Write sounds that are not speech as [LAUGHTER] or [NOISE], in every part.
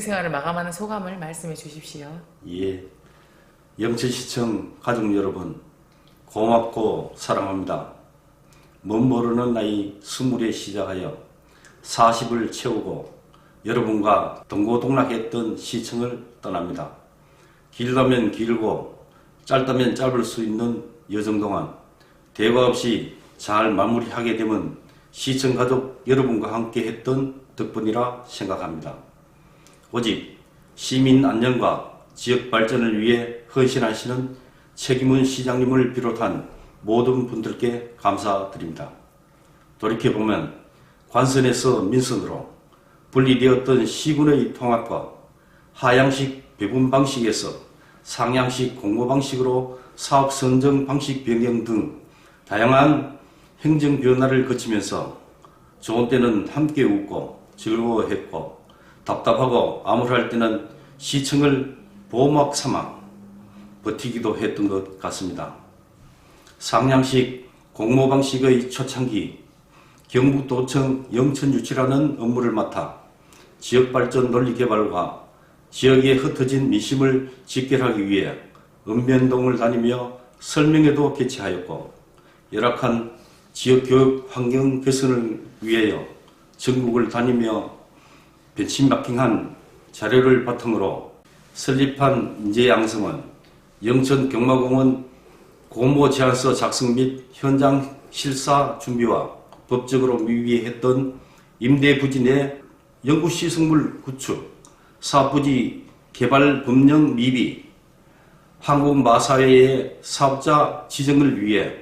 생활을 마감하는 소감을 말씀해 주십시오. 예. 영천시청 가족 여러분, 고맙고 사랑합니다. 멋 모르는 나이 스물에 시작하여 40을 채우고 여러분과 동고동락했던 시청을 떠납니다. 길다면 길고 짧다면 짧을 수 있는 여정 동안 대화 없이 잘 마무리하게 되면 시청 가족 여러분과 함께 했던 덕분이라 생각합니다. 오직 시민 안녕과 지역 발전을 위해 헌신하시는 책임은 시장님을 비롯한 모든 분들께 감사드립니다. 돌이켜보면 관선에서 민선으로 분리되었던 시군의 통합과 하향식 배분 방식에서 상향식 공모 방식으로 사업 선정 방식 변경 등 다양한 행정 변화를 거치면서 좋은 때는 함께 웃고 즐거워했고 답답하고 암울할 때는 시청을 보호막 삼아 버티기도 했던 것 같습니다. 상향식 공모 방식의 초창기 경북도청 영천유치라는 업무를 맡아 지역발전 논리개발과 지역에 흩어진 민심을 직결하기 위해 읍면동을 다니며 설명회도 개최하였고 열악한 지역교육 환경 개선을 위하여 전국을 다니며 벤치마킹한 자료를 바탕으로 설립한 인재 양성은 영천 경마공원 공모 제안서 작성 및 현장 실사 준비와 법적으로 미비했던 임대 부지 내 연구시설물 구축, 사업부지 개발 법령 미비, 한국마사회의 사업자 지정을 위해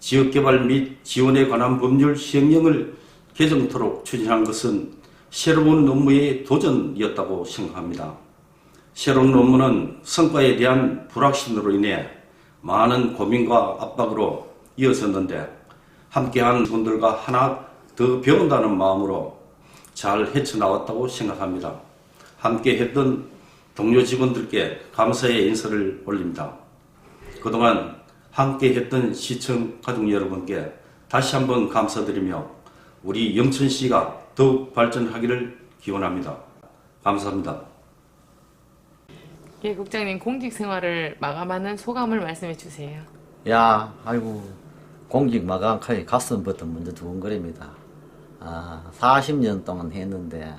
지역개발 및 지원에 관한 법률 시행령을 개정토록 추진한 것은 새로운 업무의 도전이었다고 생각합니다. 새로운 업무는 성과에 대한 불확신으로 인해 많은 고민과 압박으로 이어졌는데 함께한 분들과 하나 더 배운다는 마음으로 잘 헤쳐나왔다고 생각합니다. 함께 했던 동료 직원들께 감사의 인사를 올립니다. 그동안 함께 했던 시청 가족 여러분께 다시 한번 감사드리며 우리 영천시가 더욱 발전하기를 기원합니다. 감사합니다. 예, 국장님 공직 생활을 마감하는 소감을 말씀해 주세요. 야, 아이고, 공직 마감칼이 가슴부터 먼저 두근거립니다. 아, 40년 동안 했는데,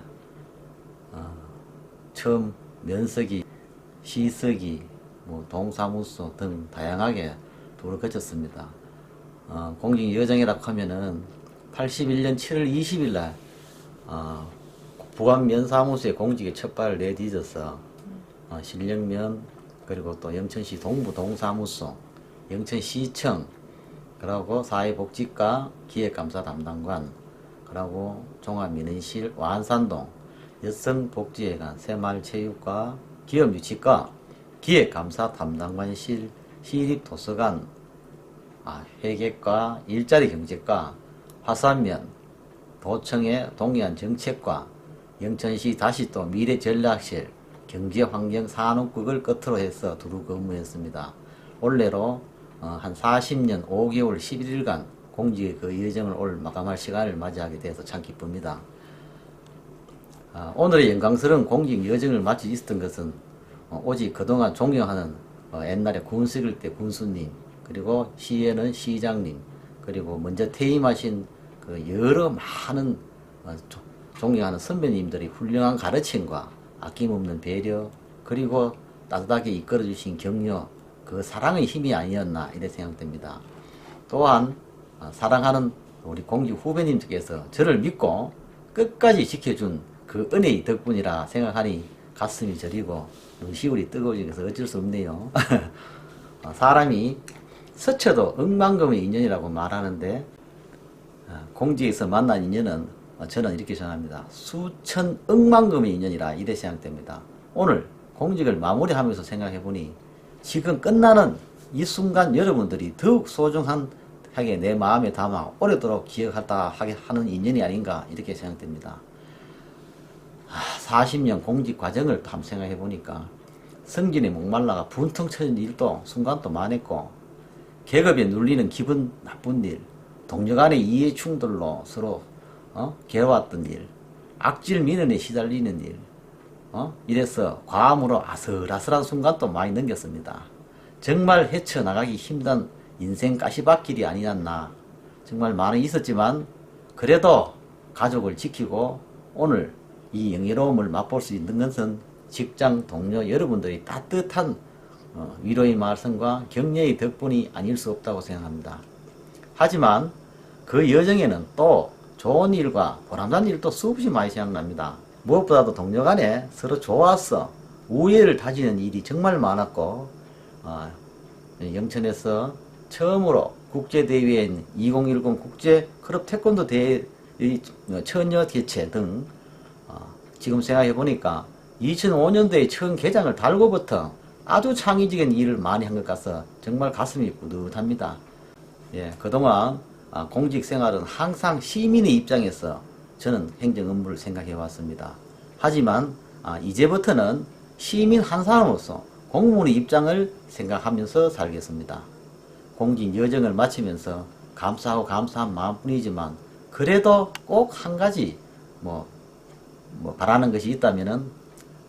어, 처음 면석이, 시석이, 뭐, 동사무소 등 다양하게 도를 거쳤습니다. 어, 공직 여정이라고 하면은 81년 7월 20일 날, 어, 부안 면 사무소에 공직에 첫 발을 내디뎌서 어, 신령면 그리고 또 영천시 동부 동사무소, 영천시청, 그리고 사회복지과 기획감사 담당관, 그리고 종합민원실 완산동, 여성복지회관, 새마을체육과 기업유치과, 기획감사 담당관실, 시립도서관, 아, 회계과, 일자리 경제과, 화산면, 도청의 동해안 정책과, 영천시 다시 또 미래전략실, 경제환경산업국을 끝으로 해서 두루 근무했습니다. 올해로 어, 한 40년 5개월 11일간 공직의 그 여정을 올 마감할 시간을 맞이하게 돼서 참 기쁩니다. 아, 오늘의 영광스러운 공직 여정을 마치 있었던 것은 어, 오직 그동안 존경하는 어, 옛날에 군식일 때 군수님 그리고 시에는 시장님 그리고 먼저 퇴임하신 그 여러 많은 어, 조- 존경하는 선배님들이 훌륭한 가르침과 아낌없는 배려 그리고 따뜻하게 이끌어 주신 격려 그 사랑의 힘이 아니었나 이래 생각됩니다. 또한 어, 사랑하는 우리 공직 후배님들께서 저를 믿고 끝까지 지켜준 그 은혜의 덕분이라 생각하니 가슴이 저리고 눈시울이 뜨거워지면서 어쩔 수 없네요. [LAUGHS] 어, 사람이 스쳐도 억만금의 인연이라고 말하는데 어, 공지에서 만난 인연은 어, 저는 이렇게 생각합니다. 수천 억만금의 인연이라 이래 생각됩니다. 오늘 공직을 마무리하면서 생각해보니 지금 끝나는 이 순간 여러분들이 더욱 소중한 하게 내 마음에 담아 오래도록 기억하다 하는 인연이 아닌가 이렇게 생각됩니다. 아, 40년 공직 과정을 탐 생각해 보니까 성진에 목말라가 분통 쳐진 일도 순간도 많았고 계급에 눌리는 기분 나쁜 일, 동료 간의 이해 충돌로 서로 어? 괴로웠던 일, 악질 민원에 시달리는 일, 어? 이래서 과음으로 아슬아슬한 순간도 많이 넘겼습니다. 정말 헤쳐나가기 힘든 인생 가시밭길이 아니었나. 정말 많이 있었지만 그래도 가족을 지키고 오늘 이 영예로움을 맛볼 수 있는 것은 직장 동료 여러분들의 따뜻한 어, 위로의 말씀과 격려의 덕분이 아닐 수 없다고 생각합니다. 하지만 그 여정에는 또 좋은 일과 보람난 일도 수없이 많이 생각납니다. 무엇보다도 동료 간에 서로 좋아서 우애를 다지는 일이 정말 많았고 어, 영천에서 처음으로 국제대회인 2010 국제 클럽 태권도 대회 처녀 개최 등 어, 지금 생각해 보니까 2005년도에 처음 개장을 달고부터 아주 창의적인 일을 많이 한 것 같아서 정말 가슴이 뿌듯합니다. 예, 그동안 아, 공직 생활은 항상 시민의 입장에서 저는 행정 업무를 생각해 왔습니다. 하지만 아, 이제부터는 시민 한 사람으로서 공무원의 입장을 생각하면서 살겠습니다. 공직 여정을 마치면서 감사하고 감사한 마음뿐이지만 그래도 꼭 한 가지 뭐, 뭐 바라는 것이 있다면은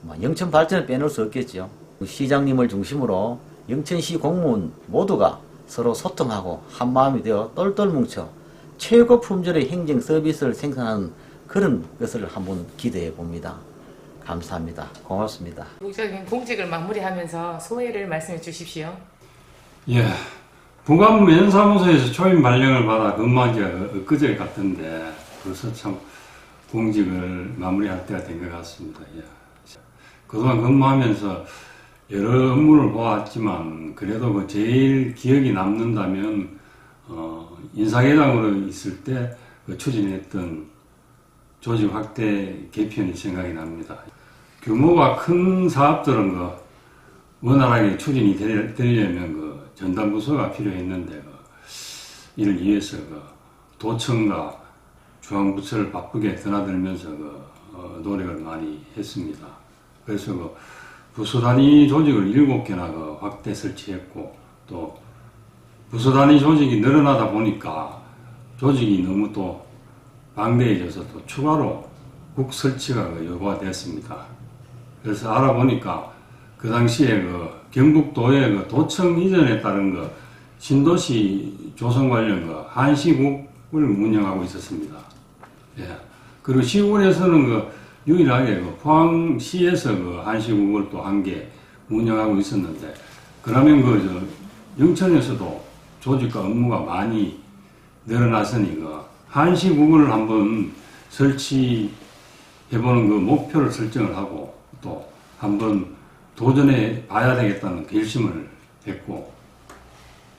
뭐 영천 발전을 빼놓을 수 없겠죠. 시장님을 중심으로 영천시 공무원 모두가 서로 소통하고 한 마음이 되어 똘똘 뭉쳐 최고 품질의 행정 서비스를 생산하는 그런 것을 한번 기대해 봅니다. 감사합니다. 고맙습니다. 국적인 공직을 마무리하면서 소회를 말씀해 주십시오. 예. 부감 면사무소에서 초임 발령을 받아 근무한 지가 엊그제 같은데 벌써 참 공직을 마무리할 때가 된 것 같습니다. 예. 그동안 근무하면서 여러 업무를 보았지만 그래도 그 제일 기억이 남는다면 어, 인사계장으로 있을 때 그 추진했던 조직 확대 개편이 생각이 납니다. 규모가 큰 사업들은 그 원활하게 추진이 되- 되려면 그 전담부서가 필요했는데 그 이를 위해서 그 도청과 중앙부처를 바쁘게 드나들면서 그 어, 노력을 많이 했습니다. 그래서 그 부서 단위 조직을 일곱 개나 그 확대 설치했고 또 부서 단위 조직이 늘어나다 보니까 조직이 너무 또 방대해져서 또 추가로 국 설치가 그 요구가 됐습니다. 그래서 알아보니까 그 당시에 그 경북도의 그 도청 이전에 따른 그 신도시 조성 관련 그 한시국을 운영하고 있었습니다. 예. 그리고 시군에서는 그 유일하게 그 포항시에서 그 한시국을 또 한 개 운영하고 있었는데 그러면 그저 영천에서도 조직과 업무가 많이 늘어났으니 그 한시국을 한번 설치해보는 그 목표를 설정을 하고 또 한번 도전해 봐야 되겠다는 결심을 했고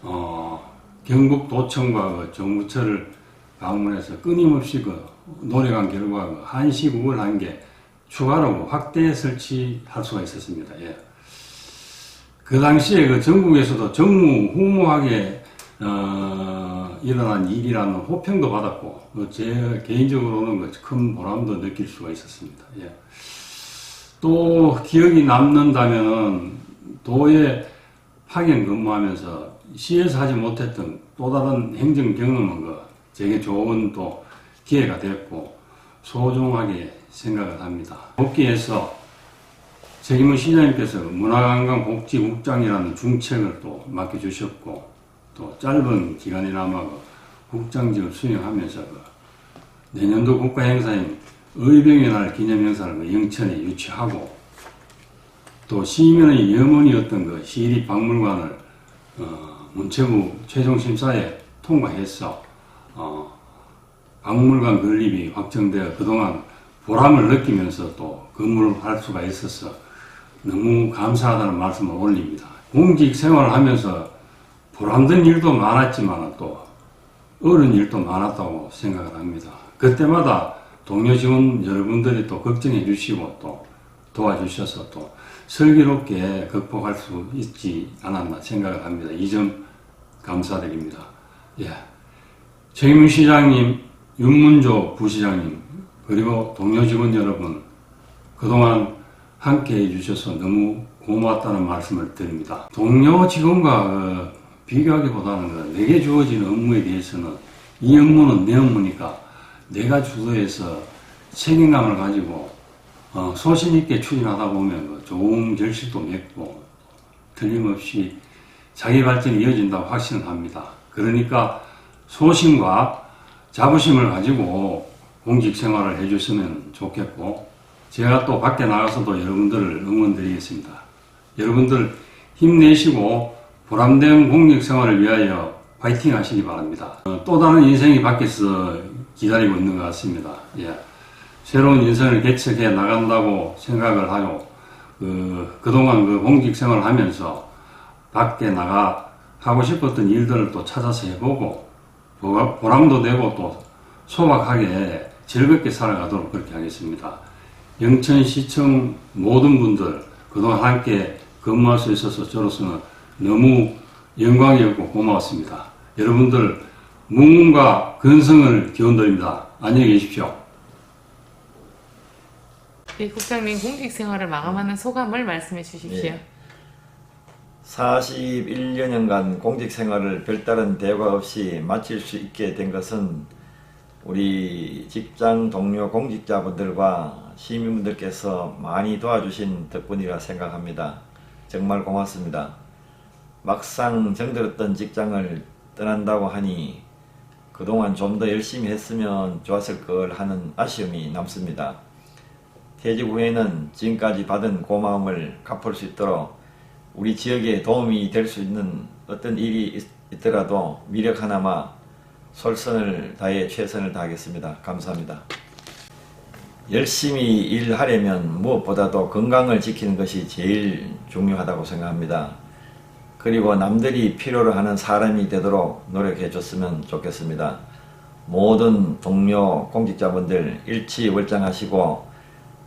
어, 경북도청과 그 정부처를 방문해서 끊임없이 그 노력한 결과 그 한시국을 한게 추가로 그 확대 설치할 수가 있었습니다. 예. 그 당시에 그 전국에서도 정무후무하게 어, 일어난 일이라는 호평도 받았고 그 제 개인적으로는 그큰 보람도 느낄 수가 있었습니다. 예. 또 기억이 남는다면은 도에 파견 근무하면서 시에서 하지 못했던 또 다른 행정 경험은 그 제게 좋은 또 기회가 됐고 소중하게 생각을 합니다. 복귀해서 책임은 시장님께서 문화관광복지국장이라는 중책을 또 맡겨주셨고 또 짧은 기간이나마 그 국장직을 수행하면서 그 내년도 국가행사인 의병의 날 기념행사를 그 영천에 유치하고 또 시민의 염원이었던 그 시립박물관을 어, 문체부 최종 심사에 통과해서 어, 박물관 건립이 확정되어 그동안 보람을 느끼면서 또 근무를 할 수가 있어서 너무 감사하다는 말씀을 올립니다. 공직 생활을 하면서 보람된 일도 많았지만 또 어려운 일도 많았다고 생각을 합니다. 그때마다 동료 직원 여러분들이 또 걱정해 주시고 또 도와주셔서 또 슬기롭게 극복할 수 있지 않았나 생각을 합니다. 이 점 감사드립니다. 예. 최민문 시장님, 윤문조 부시장님, 그리고 동료 직원 여러분, 그동안 함께 해주셔서 너무 고마웠다는 말씀을 드립니다. 동료 직원과 그 비교하기보다는 그 내게 주어진 업무에 대해서는 이 업무는 내 업무니까 내가 주도해서 책임감을 가지고 어, 소신 있게 추진하다 보면 뭐 좋은 결실도 맺고 틀림없이 자기 발전이 이어진다고 확신을 합니다. 그러니까 소신과 자부심을 가지고 공직 생활을 해주시면 좋겠고 제가 또 밖에 나가서도 여러분들을 응원드리겠습니다. 여러분들 힘내시고 보람된 공직 생활을 위하여 파이팅 하시기 바랍니다. 어, 또 다른 인생이 밖에서 기다리고 있는 것 같습니다. 예. 새로운 인생을 개척해 나간다고 생각을 하고 그, 그동안 그 공직 생활을 하면서 밖에 나가 하고 싶었던 일들을 또 찾아서 해보고 보가- 보람도 되고 또 소박하게 즐겁게 살아가도록 그렇게 하겠습니다. 영천시청 모든 분들 그동안 함께 근무할 수 있어서 저로서는 너무 영광이었고 고마웠습니다. 여러분들 무문과 근성을 기원드립니다. 안녕히 계십시오. 네, 국장님 공직 생활을 마감하는 소감을 말씀해 주십시오. 예. 41년간 공직 생활을 별다른 대화 없이 마칠 수 있게 된 것은 우리 직장 동료 공직자분들과 시민분들께서 많이 도와주신 덕분이라 생각합니다. 정말 고맙습니다. 막상 정들었던 직장을 떠난다고 하니 그동안 좀 더 열심히 했으면 좋았을 걸 하는 아쉬움이 남습니다. 퇴직 후에는 지금까지 받은 고마움을 갚을 수 있도록 우리 지역에 도움이 될 수 있는 어떤 일이 있, 있더라도 미력 하나마 솔선을 다해 최선을 다하겠습니다. 감사합니다. 열심히 일하려면 무엇보다도 건강을 지키는 것이 제일 중요하다고 생각합니다. 그리고 남들이 필요로 하는 사람이 되도록 노력해 줬으면 좋겠습니다. 모든 동료 공직자분들 일치월장하시고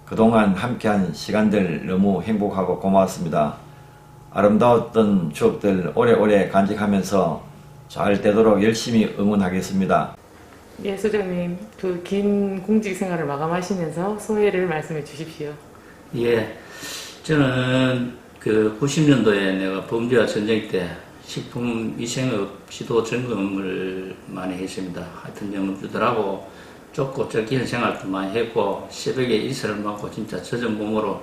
그동안 함께한 시간들 너무 행복하고 고마웠습니다. 아름다웠던 추억들 오래오래 간직하면서 잘 되도록 열심히 응원하겠습니다. 예, 소장님, 그 긴 공직 생활을 마감하시면서 소회를 말씀해 주십시오. 예, 저는 그 90년도에 내가 범죄와 전쟁 때 식품 위생업 지도 점검을 많이 했습니다. 하여튼 영업주들하고 쫓고 쫓기는 생활도 많이 했고 새벽에 이슬을 맞고 진짜 젖은 몸으로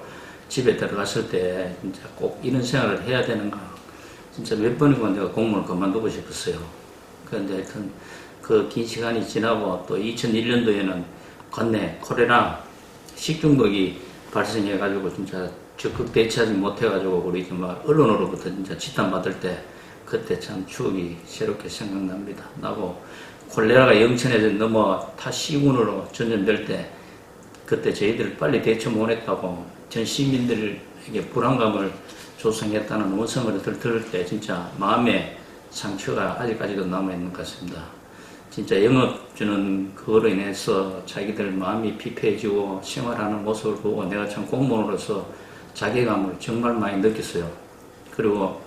집에 들어갔을 때 진짜 꼭 이런 생활을 해야 되는가 진짜 몇 번이고 내가 공무원을 그만두고 싶었어요. 그런데 하여튼 그 긴 시간이 지나고 또 2001년도에는 건네 코레나 식중독이 발생해가지고 진짜 적극 대처하지 못해가지고 우리 정말 언론으로부터 진짜 지탄받을 때 그때 참 추억이 새롭게 생각납니다. 나고 콜레라가 영천에서 넘어 타 시군으로 전염될 때 그때 저희들 빨리 대처 못했다고 전 시민들에게 불안감을 조성했다는 원성을 들, 들을 때 진짜 마음의 상처가 아직까지도 남아있는 것 같습니다. 진짜 영업주는 그거로 인해서 자기들 마음이 피폐해지고 생활하는 모습을 보고 내가 참 공무원으로서 자괴감을 정말 많이 느꼈어요. 그리고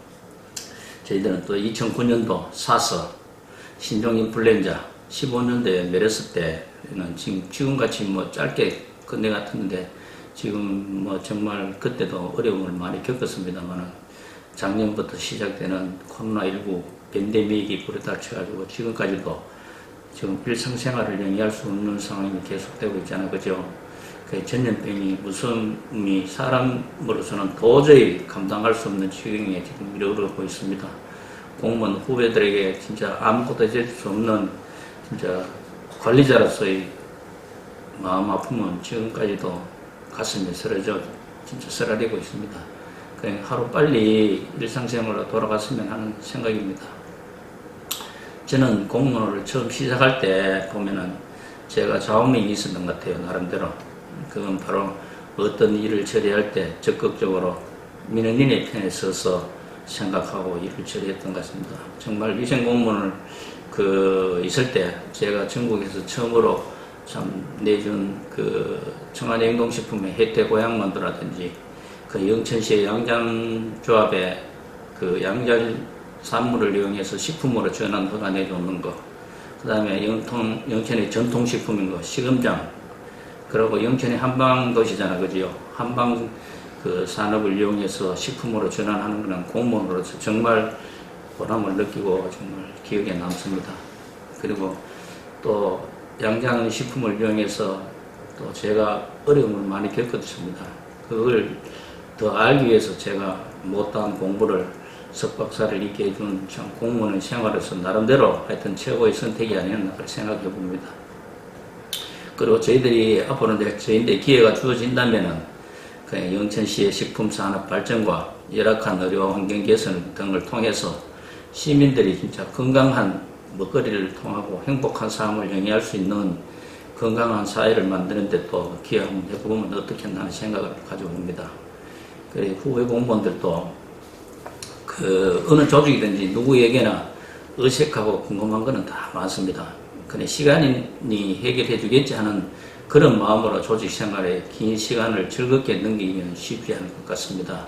저희들은 또 2009년도 사스 신종 인플루엔자 15년도에 내렸을 때는 지금 지금같이 뭐 짧게 건네 같았는데 지금 뭐 정말 그때도 어려움을 많이 겪었습니다만은 작년부터 시작되는 코로나19 밴데믹이 불에닥쳐가지고 지금까지도 지금 일상생활을 영위할 수 없는 상황이 계속되고 있잖아요. 그죠? 그 전염병이 무서움이 사람으로서는 도저히 감당할 수 없는 지경에 지금 이르르고 있습니다. 공무원 후배들에게 진짜 아무것도 해줄 수 없는 진짜 관리자로서의 마음 아픔은 지금까지도 가슴에 쓰러져 진짜 쓰라리고 있습니다. 그냥 하루 빨리 일상생활로 돌아갔으면 하는 생각입니다. 저는 공무원을 처음 시작할 때 보면은 제가 좌우명이 있었던 것 같아요, 나름대로. 그건 바로 어떤 일을 처리할 때 적극적으로 민원인의 편에 서서 생각하고 일을 처리했던 것 같습니다. 정말 위생공무원을 그 있을 때 제가 전국에서 처음으로 참 내준 그 청와대 영동식품의 혜태 고향만두라든지 그 영천시의 양장조합의 그 양장 산물을 이용해서 식품으로 전환 허가 내주는 거, 그 다음에 영통, 영천의 전통식품인 거, 시금장, 그리고 영천이 한방도시잖아, 그지요? 한방 그 산업을 이용해서 식품으로 전환하는 거는 공무원으로서 정말 보람을 느끼고 정말 기억에 남습니다. 그리고 또 양장 식품을 이용해서 또 제가 어려움을 많이 겪었습니다. 그걸 더 알기 위해서 제가 못다한 공부를 석박사를 있게 해준 참 공무원 생활에서 나름대로 하여튼 최고의 선택이 아니었나 생각해 봅니다. 그리고 저희들이 앞으로 저희들 기회가 주어진다면은 그 영천시의 식품 산업 발전과 열악한 의료 환경 개선 등을 통해서 시민들이 진짜 건강한 먹거리를 통하고 행복한 삶을 영위할 수 있는 건강한 사회를 만드는 데 또 기회 한번 해보면 어떻겠나 하는 생각을 가지고 봅니다. 그리고 후배 공무원들도 그 어느 조직이든지 누구에게나 의식하고 궁금한 거는 다 많습니다. 근데 시간이 해결해 주겠지 하는 그런 마음으로 조직 생활에 긴 시간을 즐겁게 넘기기는 쉽지 않을 것 같습니다.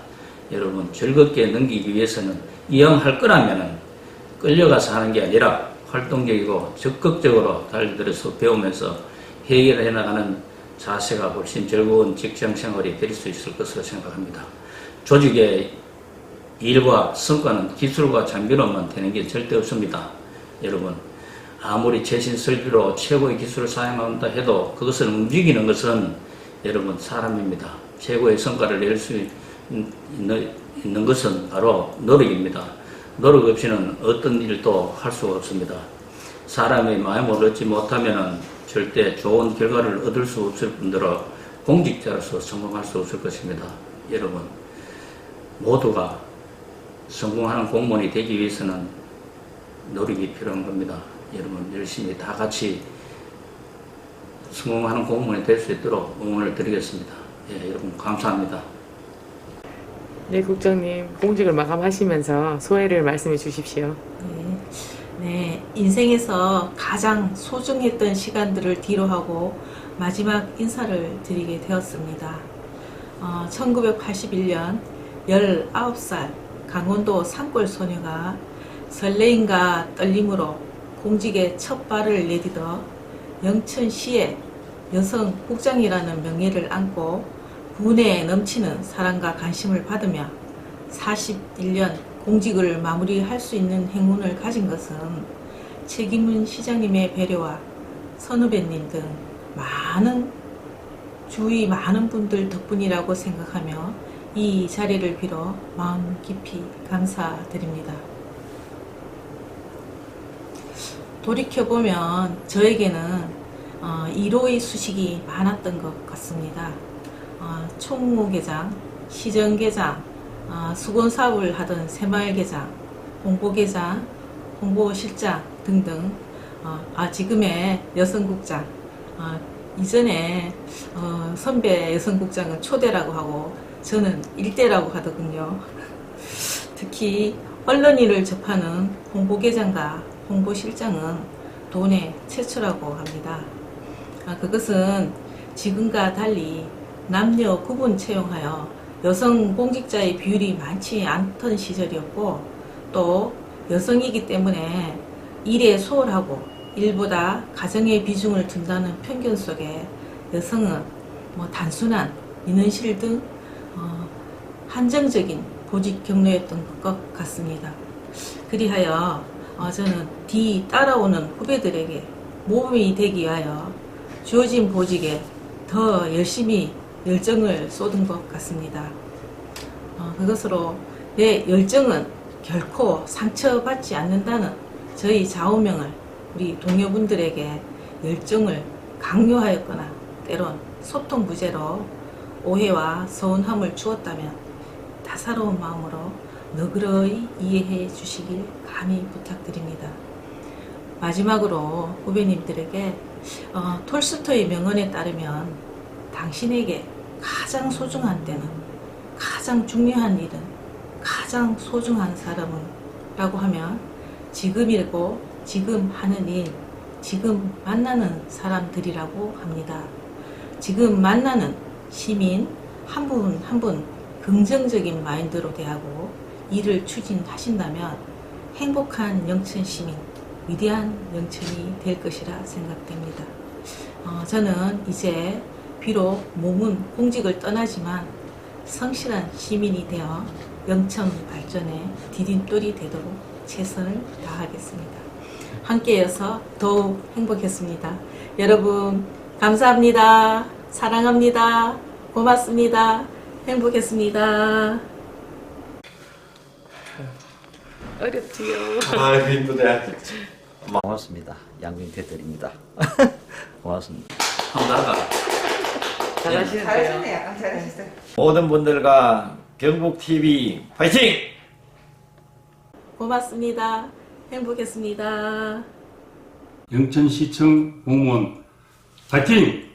여러분 즐겁게 넘기기 위해서는 이왕 할 거라면은 끌려가서 하는 게 아니라 활동적이고 적극적으로 달려들어서 배우면서 해결해 나가는 자세가 훨씬 즐거운 직장 생활이 될 수 있을 것으로 생각합니다. 조직의 일과 성과는 기술과 장비로만 되는 게 절대 없습니다. 여러분, 아무리 최신 설비로 최고의 기술을 사용한다 해도 그것을 움직이는 것은 여러분 사람입니다. 최고의 성과를 낼 수 있는 것은 바로 노력입니다. 노력 없이는 어떤 일도 할 수가 없습니다. 사람의 마음을 얻지 못하면 절대 좋은 결과를 얻을 수 없을 뿐더러 공직자로서 성공할 수 없을 것입니다. 여러분, 모두가 성공하는 공무원이 되기 위해서는 노력이 필요한 겁니다. 여러분 열심히 다 같이 성공하는 공무원이 될 수 있도록 응원을 드리겠습니다. 예, 여러분 감사합니다. 네, 국장님 공직을 마감하시면서 소회를 말씀해 주십시오. 네, 네, 인생에서 가장 소중했던 시간들을 뒤로하고 마지막 인사를 드리게 되었습니다. 어, 1981년 19살 강원도 산골 소녀가 설레임과 떨림으로 공직에 첫 발을 내디뎌 영천시의 여성 국장이라는 명예를 안고 군에 넘치는 사랑과 관심을 받으며 41년 공직을 마무리할 수 있는 행운을 가진 것은 책임은 시장님의 배려와 선후배님 등 많은 주위 많은 분들 덕분이라고 생각하며 이 자리를 빌어 마음 깊이 감사드립니다. 돌이켜보면 저에게는 어, 1호의 수식이 많았던 것 같습니다. 어, 총무계장, 시정계장, 어, 수건사업을 하던 새마을계장, 홍보계장, 홍보실장 등등 어, 아, 지금의 여성국장 어, 이전에 어, 선배 여성국장은 초대라고 하고 저는 일대라고 하더군요. 특히 언론 일을 접하는 홍보계장과 홍보실장은 돈의 최초라고 합니다. 아, 그것은 지금과 달리 남녀 구분 채용하여 여성 공직자의 비율이 많지 않던 시절이었고 또 여성이기 때문에 일에 소홀하고 일보다 가정의 비중을 둔다는 편견 속에 여성은 뭐 단순한 민원실 등 어, 한정적인 보직 경로였던 것 같습니다. 그리하여 어, 저는 뒤 따라오는 후배들에게 모범이 되기 위하여 주어진 보직에 더 열심히 열정을 쏟은 것 같습니다. 어, 그것으로 내 열정은 결코 상처받지 않는다는 저희 좌우명을 우리 동료분들에게 열정을 강요하였거나 때론 소통 부재로 오해와 서운함을 주었다면 다사로운 마음으로 너그러이 이해해 주시길 감히 부탁드립니다. 마지막으로 후배님들에게 어, 톨스토이 명언에 따르면 당신에게 가장 소중한 때는 가장 중요한 일은 가장 소중한 사람은 라고 하면 지금이고 지금 하는 일 지금 만나는 사람들이라고 합니다. 지금 만나는 시민 한 분 한 분 긍정적인 마인드로 대하고 일을 추진하신다면 행복한 영천 시민, 위대한 영천이 될 것이라 생각됩니다. 어, 저는 이제 비록 몸은 공직을 떠나지만 성실한 시민이 되어 영천 발전에 디딤돌이 되도록 최선을 다하겠습니다. 함께여서 더욱 행복했습니다. 여러분, 감사합니다. 사랑합니다. 고맙습니다. 행복했습니다. 어렵지요. 아이고 힘드네. 고맙습니다. 양민태 드립니다. [LAUGHS] 고맙습니다. 한번 나가. 잘하시는데요. 약간 잘하셨어요. 모든 분들과 경북TV 파이팅! 고맙습니다. 행복했습니다. 영천시청 공무원 파이팅!